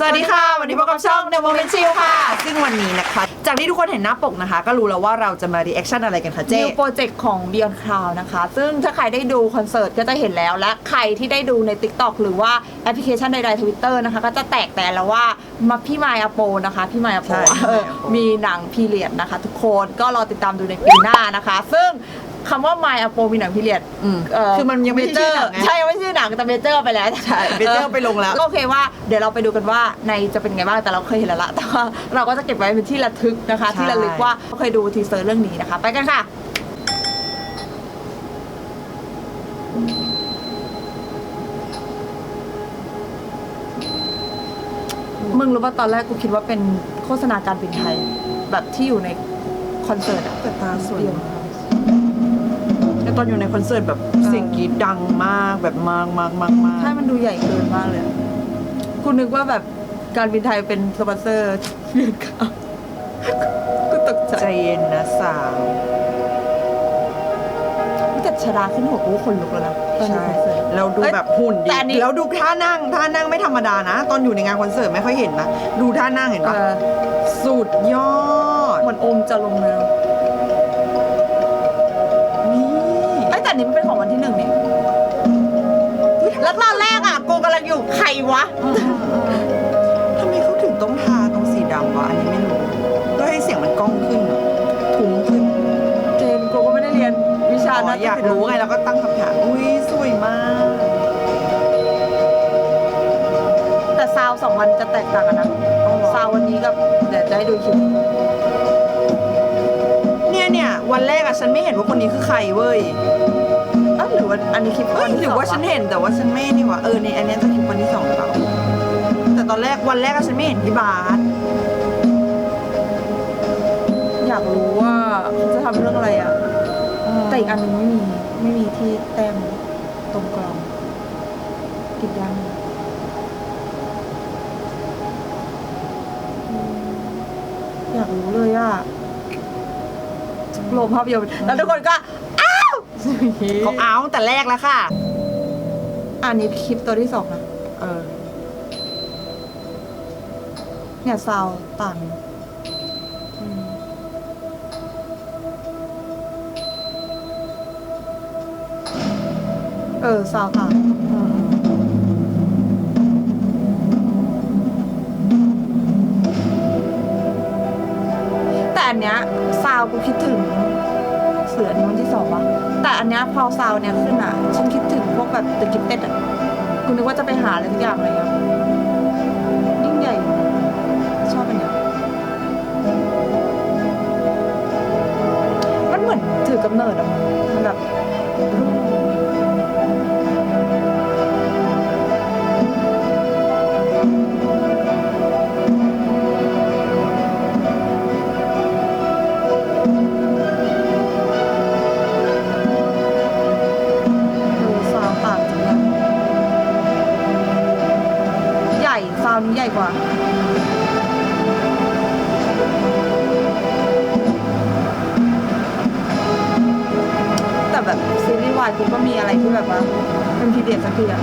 สวัสดีค่ะ วันนี้พบกับช่อง The Moment Chill ค่ะ ซึ่งวันนี้นะคะ จากที่ทุกคนเห็นหน้าปกนะคะ ก็รู้แล้วว่าเราจะมา reaction อะไรกันคะเจ๊ นิวโปรเจกต์ของ Beyond Cloud นะคะ ซึ่งถ้าใครได้ดูคอนเสิร์ตก็จะเห็นแล้ว และใครที่ได้ดูใน TikTok หรือว่าแอปพลิเคชันใดๆ Twitter นะคะ ก็จะแตกแต่แล้วว่ามาพี่มายอโปนะคะ พี่มายอโปใช่เออมีหนังพีเรียดนะคะ ทุกคนก็รอติดตามดูในปีหน้านะคะ ซึ่ง คำว่า My a p o มีหนังพีเรียดอืมเคือมันยังไม่ใช่ชื่อหนังไงใช่ยังไม่ใช่ชื่อหนังแต่เมเจอร์ไปแล้วใช่ Major ไปลงแล้วก็โอเคว่าเดี๋ยวเราไปดูกันว่าในจะเป็นไงบ้างแต่เราเคยเห็นแล้วละแต่ว่าเราก็จะเก็บไว้เป็นที่ระทึกนะคะใช่ที่ระลึกว่าเคยดูทีเซอร์เรื่องนี้นะคะ ไปกันค่ะมึงรู้ป่ะตอนแรกกูคิดว่าเป็นโฆษณาการบินไทย แบบที่อยู่ในคอนเสิร์ตอะแต่ตาสวยมากแต่ตอนอยู่ในคอนเสิร์ตแบบเสียงกรีดดังมากแบบมากมากมากมากใช่มันดูใหญ่เกินมากเลยอะกูนึกว่าแบบการบินไทยเป็นสปอนเซอร์เบียนข่าวกูตกใจใจเย็นนะสาวแต่ชดาขึ้นหัวกูคนลุกแล้วนะตอนดูใช่คอนเสิร์ตเราดูแบบหุ่นดีแต่อันนี้แล้วดูท่านั่งท่านั่งไม่ธรรมดานะ ตอนอยู่ในงานคอนเสิร์ตไม่ค่อยเห็นนะ ดูท่านั่งเห็นปะเออสุดยอดเหมือนโอมจะลงแล้ว แล้วตอนแรกอะกูกำลังอยู่ใครวะ ทำไมเขาถึงต้องทาตรงสีดำวะ อันนี้ไม่รู้เพื่อให้เสียงมันก้องขึ้นอะทุ้งขึ้นเจนกูก็ไม่ได้เรียนวิชาอ๋นะออยากรู้ไงแล้วก็ตั้งคำถาม อุ้ยสวยมาก แต่ซาวสองวันจะแตกต่างกันนะอ๋อเหรอซาววันนี้กับเดี๋ยวจะให้ดูคลิปเนี่ยเนี่ยวันแรกอะฉันไม่เห็นว่าคนนี้คือใครเว้ยเอ้า หรือว่าอันนี้คลิปเอ้ยที่หรือว่าสงะฉันเห็นแต่ว่าฉันไม่นี่หว่าเออในอันเนี้ยจะคลิปวันที่สองหรือเปล่าแต่ตอนแรกวันแรกอะฉันไม่เห็นพี่บาสอยากรู้ว่าเขาจะทำเรื่องอะไรอะ แต่อีกอันหนึงไม่มีไม่มีที่แต้มตรงกลองกินยังอยากรู้เลยอะโรงภาพยนตร์แล้วทุกคนก็อ้าว เขาเอาตั้งแต่แรกแล้วค่ะ อันนี้คลิปตัวที่สองนะเออ เนี่ยซาวต่างอืมเออซาวต่างแต่อันเนี้ยซาวกูคิดถึง เสือนี้วันที่สองวะแต่อันเนี้ยพอซาวเนี้ยขึ้นอะ ฉันคิดถึงพวกแบบตึกกิฟเต็ดอะคุณนึกว่าจะไปหาอะไรทุกอย่างอะไรเงี้ยยิ่งใหญ่ชอบอันเนี้ยมันเหมือนถือกำเนิดอะมันแบบ แบบซีรีส์วายคุณก็มีอะไรที่แบบว่าเป็นพีเดียดสักทีอะ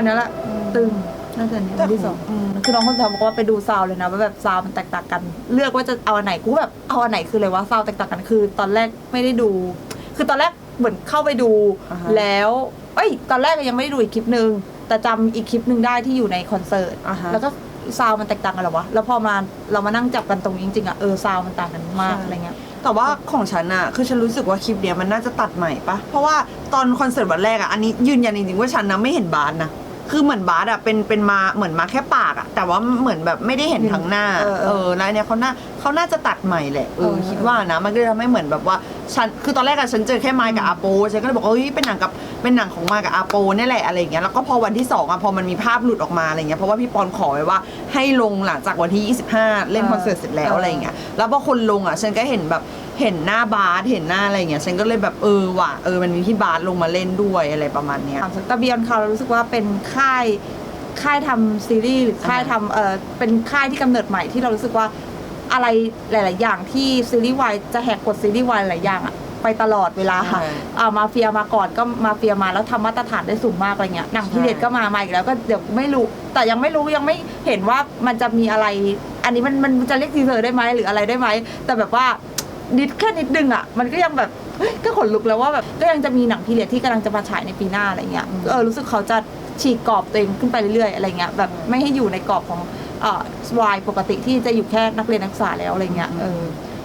อืมอันนี้แหละตึงน่าจะอันนี้อันที่สองอืมคือน้องคนทำบอกว่าไปดูซาวด์เลยนะว่าแบบซาวด์มันแตกต่างกัน เลือกว่าจะเอาอันไหนกูแบบเอาอันไหนคืออะไรว่าซาวด์แตกต่างกันคือ ตอนแรกไม่ได้ดู คือตอนแรกเหมือนเข้าไปดูอ่าฮะ แล้วเอ้ย ตอนแรกยังไม่ได้ดูอีกคลิปนึงแต่จำอีกคลิปนึงได้ที่อยู่ในคอนเสิร์ต อ่าฮะ แล้วก็ซาวด์มันแตกต่างกันเหรอวะ แล้วพอมาเรามานั่งจับกันตรงนี้จริงๆอะเออซาวด์มันต่างกันมากใช่ อะไรเงี้ย แต่ว่าของฉันอะคือฉันรู้สึกว่าคลิปเนี้ยมันน่าจะตัดใหม่ปะเพราะว่าตอนคอนเสิร์ตวันแรกอะอันนี้ยืนยันจริงๆว่าฉันนะไม่เห็นบาสนะ คือเหมือนบาสอะเป็นเป็นมาเหมือนมาแค่ปากอะแต่ว่าเหมือนแบบไม่ได้เห็นทั้งหน้า เออเออเออแล้วอันเนี้ยเขาน่าเขาน่าจะตัดใหม่แหละเออเออคิดว่านะมันก็เลยทำให้เหมือนแบบว่าฉันคือตอนแรกอะฉันเจอแค่ไมค์กับอาโปฉันก็เลยบอกเอ้ยเป็นหนังกับเป็นหนังของไมค์กับอาโปเนี่ยแหละอะไรอย่างเงี้ยแล้วก็พอวันที่สองอะพอมันมีภาพหลุดออกมาอะไรเงี้ยเพราะว่าพี่ปอนขอไว้ว่าให้ลงหลังจากวันที่ 25 เล่นคอนเสิร์ตเสร็จแล้วอะไรอย่างเงี้ยแล้วพอคนลงอะฉันก็เห็นแบบเห็นหน้าบาสเห็นหน้าอะไรอย่างเงี้ยฉันก็เลยแบบเออว่ะเออมันมีพี่บาสลงมาเล่นด้วยอะไรประมาณเนี้ยถามสักตะเบียนเขาเรารู้สึกว่าเป็นค่ายค่ายทำซีรีส์หรือค่ายทำเออเป็นค่ายที่กำเนิดใหม่ที่เรารู้สึกว่าอะไรหลาย ๆ อย่างที่ซีรีส์วายจะแหกกฎซีรีส์วายหลายอย่างอะไปตลอดเวลาค่ะใช่อ่ามาเฟียมาก่อนก็มาเฟียมาแล้วทำมาตรฐานได้สูงมากอะไรเงี้ยหนังใช่พีเด็ดก็มามาอีกแล้วก็เดี๋ยวไม่รู้ แต่ยังไม่รู้ยังไม่เห็นว่ามันจะมีอะไร อันนี้มันมันจะเรียกทีเซอร์ได้ไหมหรืออะไรได้ไหมแต่แบบว่า นิดแค่นิดนึงอะ มันก็ยังแบบเฮ้ยก็ขนลุกแล้วว่าแบบก็ยังจะมีหนังพีเรียดที่กำลังจะมาฉายในปีหน้าอะไรเงี้ยเออรู้สึกเขาจะฉีกกรอบตัวเองขึ้นไปเรื่อยๆอะไรเงี้ยแบบไม่ให้อยู่ในกรอบของเอ่อวายปกติที่จะอยู่แค่นักเรียนนักศึกษาแล้วอะไรเงี้ยเออ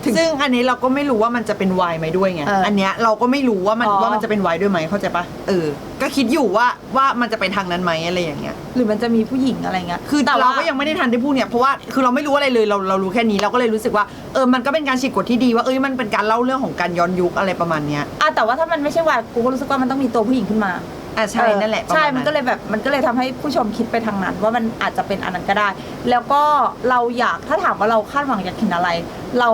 ถึง ซึ่งอันนี้เราก็ไม่รู้ว่ามันจะเป็นวายไหมด้วยไงเอออัอันเนี้ยเราก็ไม่รู้ว่ามันอ๋อ ว่ามันจะเป็นวายด้วยไหมเข้าใจปะเออ ก็คิดอยู่ว่าว่ามันจะไปทางนั้นไหมอะไรอย่างเงี้ย หรือมันจะมีผู้หญิงอะไรเงี้ยคือแต่เราว่าก็ยังไม่ได้ทันได้พูดเนี่ยเพราะว่าคือเราไม่รู้อะไรเลยเราเรารู้แค่นี้เราก็เลยรู้สึกว่าเออมันก็เป็นการฉีกกฎที่ดีว่าเอ้ยมันเป็นการเล่าเรื่องของการย้อนยุคอะไรประมาณเนี้ย อะแต่ว่าถ้ามันไม่ใช่วายกูก็รู้สึกว่ามันต้องมีตัวผู้หญิงขึ้นมา อะใช่เออนั่นแหละประาณใช่มันก็เลยแบบมันก็เลยทำให้ผู้ชมคิดไปทางนั้น ว่ามันอาจจะเป็นอันนั้นก็ได้ แล้วก็เราอยากถ้าถามว่าเราคาดหวังอยากเห็นอะไร เรา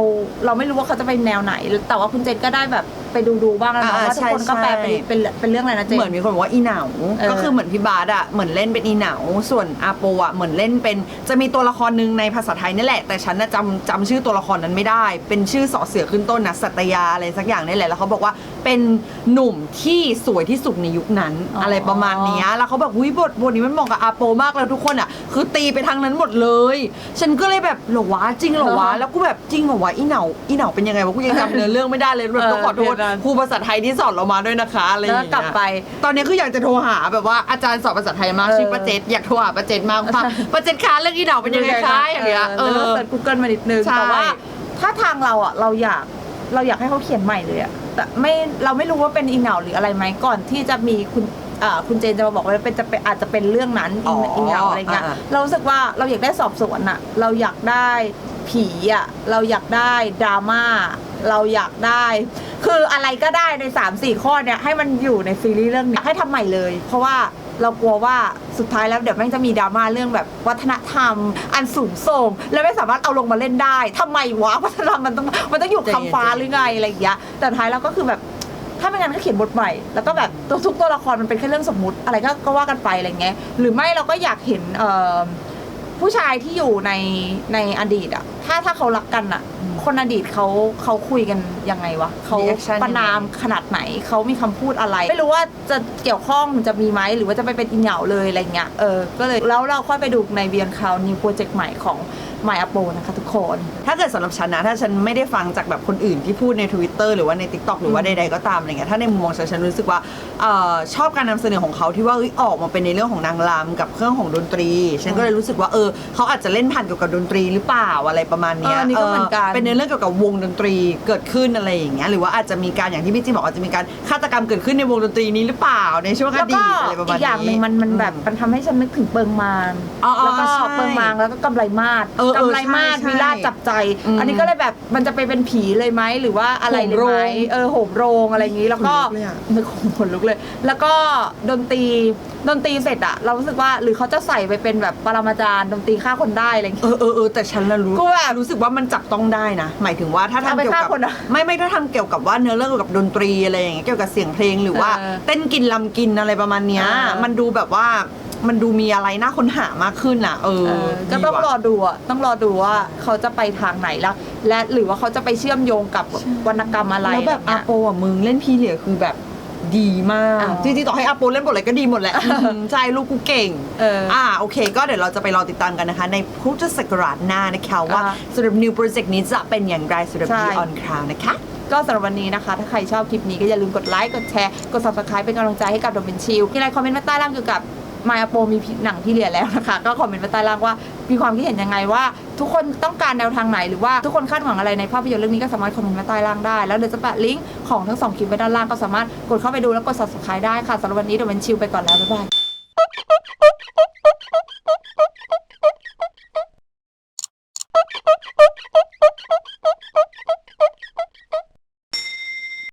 เราไม่รู้ว่าเขาจะไปแนวไหน แต่ว่าคุณเจนก็ได้แบบไปดูดูๆบ้างแล้วนะอ่าว่าทุกคนใช่ก็แปลใช่เป็นเป็นเป็นเรื่องอะไรนะเจน เหมือนมีคนบอกว่าอีเหนาเออก็คือเหมือนพี่บาสอะเหมือนเล่นเป็นอีเหนาส่วนอาโปอะเหมือนเล่นเป็นจะมีตัวละครหนึ่งในภาษาไทยนี่แหละ แต่ฉันน่ะจำจำชื่อตัวละครนั้นไม่ได้ เป็นชื่อสอเสือขึ้นต้นนะสัตยาอะไรสักอย่างนี่แหละแล้วเขาบอกว่า เป็นหนุ่มที่สวยที่สุดในยุคนั้น อ๋ออ อะไรประมาณเนี้ยแล้วเขาแบบอุ้ยบทบทนี้มันเหมาะกับอาโปมากแล้วทุกคนอะคือตีไปทางนั้นหมดเลย ฉันก็เลยแบบเหรอวะจริงเหรอวะแล้วกูแบบจริงเหรอวะอีเหนาอีเหนาเป็นยังไงวะกูยังจำเนื้อเรื่องไม่ได้เลยแบบต้องขอโทษเออเดี๋ยวนะครูภาษาไทยที่สอนเรามาด้วยนะคะอะไรอย่างแล้วเงี้ย กลับไป ตอนนี้คืออยากจะโทรหาแบบว่าอาจารย์สอนภาษาไทยมากเออ ชื่อป้าเจษอยากโทรหาป้าเจษมากว่าป้าเจษคะเรื่องอีเหนาเป็นยังไงคะอย่างเงี้ยเอแล้วอเสิร์ชกูเกิลมานิดนึง ใช่ แต่ว่าถ้าทางเราอะ เราอยาก เราอยากให้เขาเขียนใหม่เลยอะแต่ไม่เราไม่รู้ว่าเป็นอีเหนาหรืออะไรไหมก่อนที่จะมีคุณอ่าคุณเจนจะมาบอกว่าเป็นจะเป็นอาจจะเป็นเรื่องนั้นอีอีเหนาอะไรเงี้ยเรารู้สึกว่าเราอยากได้สอบสวนอะเราอยากได้ผีอะเราอยากได้ดราม่าเราอยากได้ คืออะไรก็ได้ใน3 4ข้อเนี่ยให้มันอยู่ในซีรีส์เรื่องนี้อยากให้ทำใหม่เลย เพราะว่า เรากลัวว่าสุดท้ายแล้วเดี๋ยวแม่งจะมีดราม่าเรื่องแบบวัฒนธรรม อันสูงส่ง แล้วไม่สามารถเอาลงมาเล่นได้ทำไมวะวัฒนธรรมมันต้องมันต้องอยู่คำฟ้าหรือไงอะไรอย่างเงี้ยแต่ท้ายแล้วก็คือแบบถ้าไม่งั้นก็เขียนบทใหม่ แล้วก็แบบตัวทุกตัวละครมันเป็นแค่เรื่องสมมุติ อะไรก็ก็ว่ากันไปอะไรเงี้ยหรือไม่เราก็อยากเห็นเอ่อ ผู้ชายที่อยู่ในในอดีตอะถ้าถ้าเขารักกันอะคนอดีตเขาเขาคุยกันยังไงวะเขา Reaction ประนามขนาดไหนเขามีคำพูดอะไร ไม่รู้ว่าจะเกี่ยวข้องจะมีไหมหรือว่าจะไปเป็นอินเหยาเลยอะไรเงี้ยเออก็เลยแล้วเราค่อยไปดูในเบียนคาวนิวโปรเจกต์ใหม่ของ My a p o นะคะทุกคน ถ้าเกิดสำหรับฉันนะ ถ้าฉันไม่ได้ฟังจากแบบคนอื่นที่พูดใน Twitter หรือว่าใน TikTok หรือว่าใดๆก็ตามอะไรเงี้ยถ้าในมุมมองฉันฉันรู้สึกว่าเออชอบการนำเสนอของเขาที่ว่าเอ้ยออกมาเป็นในเรื่องของนางรำกับเครื่องของดนตรี ฉันก็เลยรู้สึกว่าเออเขาอาจจะเล่นผ่านเกี่ยวกับดนตรีหรือเปล่าอะไรประมาณเนี้ยเอออันนี้ก็เหมือนกัน เป็นในเรื่องเกี่ยวกับวงดนตรีเกิดขึ้นอะไรอย่างเงี้ยหรือว่าอาจจะมีการอย่างที่พี่จีบอกอาจจะมีการฆาตกรรมเกิดขึ้นในวงดนตรีนี้หรือเปล่าในช่วงอแล้วดีก็ตอะไรประมาณอีนี้กอย่างหนึ่งมันมันแบบมันทำให้ฉันนึกถึงเปิงมางอ๋ออ๋อแล้วก็ใช่เปิงมางแล้วก็กำไรมาศเออเออกำไรมาศใช่ใช่วิลาศจับใจ อืมอันนี้ก็เลยแบบมันจะไปเป็นผีเลยไหมหรือว่าอะไรเลยไหมโหมโรงเออโหมโรงอะไรอย่างนี้แล้วก็ขนลุกเลยอะนึกขนลุกเลย แล้วก็ดนตรีดนตรีเสร็จอะเรารู้สึกว่าหรือเขาจะใส่ไปเป็นแบบปรมาจารย์ดนตรีฆ่าคนได้อะไรอย่างเองี้อเออเออแต่ฉันละรู้กูแบบรู้สึกว่ามันจับต้องได้นะ หมายถึงว่าถ้าเอาทำไปเกี่ยวฆ่ากับคนอะไม่ไม่ถ้าทำเกี่ยวกับว่าเนื้อเรื่องเกี่ยวกับดนตรีอะไรอย่างเงี้ยเกี่ยวกับเสียงเพลงหรือว่า เออเต้นกินลำกินอะไรประมาณเนี้ย เออ มันดูแบบว่ามันดูมีอะไรน่าค้นหามากขึ้นอะ เออเออก็ต้องดีรว่ะอดูอะต้องรอดูว่าเขาจะไปทางไหนแล้วและหรือว่าเขาจะไปเชื่อมโยงกับวรรณกรรมอะไรแล้วแบบอะไรอาเงี้ยโปอะมึงเล่นพีเรียดคือแบบ ดีมากอ้าวจริงๆ ต่อให้อาโปเล่นบทอะไรก็ดีหมดแหละอืมใช่ลูกกูเก่งเอออ่อ่าโอเค ก็เดี๋ยวเราจะไปรอติดตามกันนะคะ ในพุทธศักราชหน้านะคะว่าอ่า สำหรับ new project นี้จะเป็นอย่างไรสำหรับ ใช่ Be on Crown นะคะ ก็สำหรับวันนี้นะคะ ถ้าใครชอบคลิปนี้ก็อย่าลืมกดไลค์ กดแชร์ กด subscribe เป็นกำลังใจให้กับดมเป็นชิลมีอะไรคอมเมนต์มาใต้ล่างเกี่ยวกับมายาโปมีหนังที่เรียนแล้วนะคะ ก็คอมเมนต์มาใต้ล่างว่า มีความคิดเห็นยังไงว่า ทุกคนต้องการแนวทางไหนหรือว่าทุกคนคาดหวังอะไรในภาพยนตร์เรื่องนี้ก็สามารถคอมเมนต์มาใต้ล่างได้ แล้วเดี๋ยวจะแปะลิงก์ของทั้งสองคลิปไว้ด้านล่างก็สามารถกดเข้าไปดูแล้วกด subscribe ได้ค่ะสำหรับวันนี้เดมเป็นชิลไปก่อนแล้วบ๊ายบาย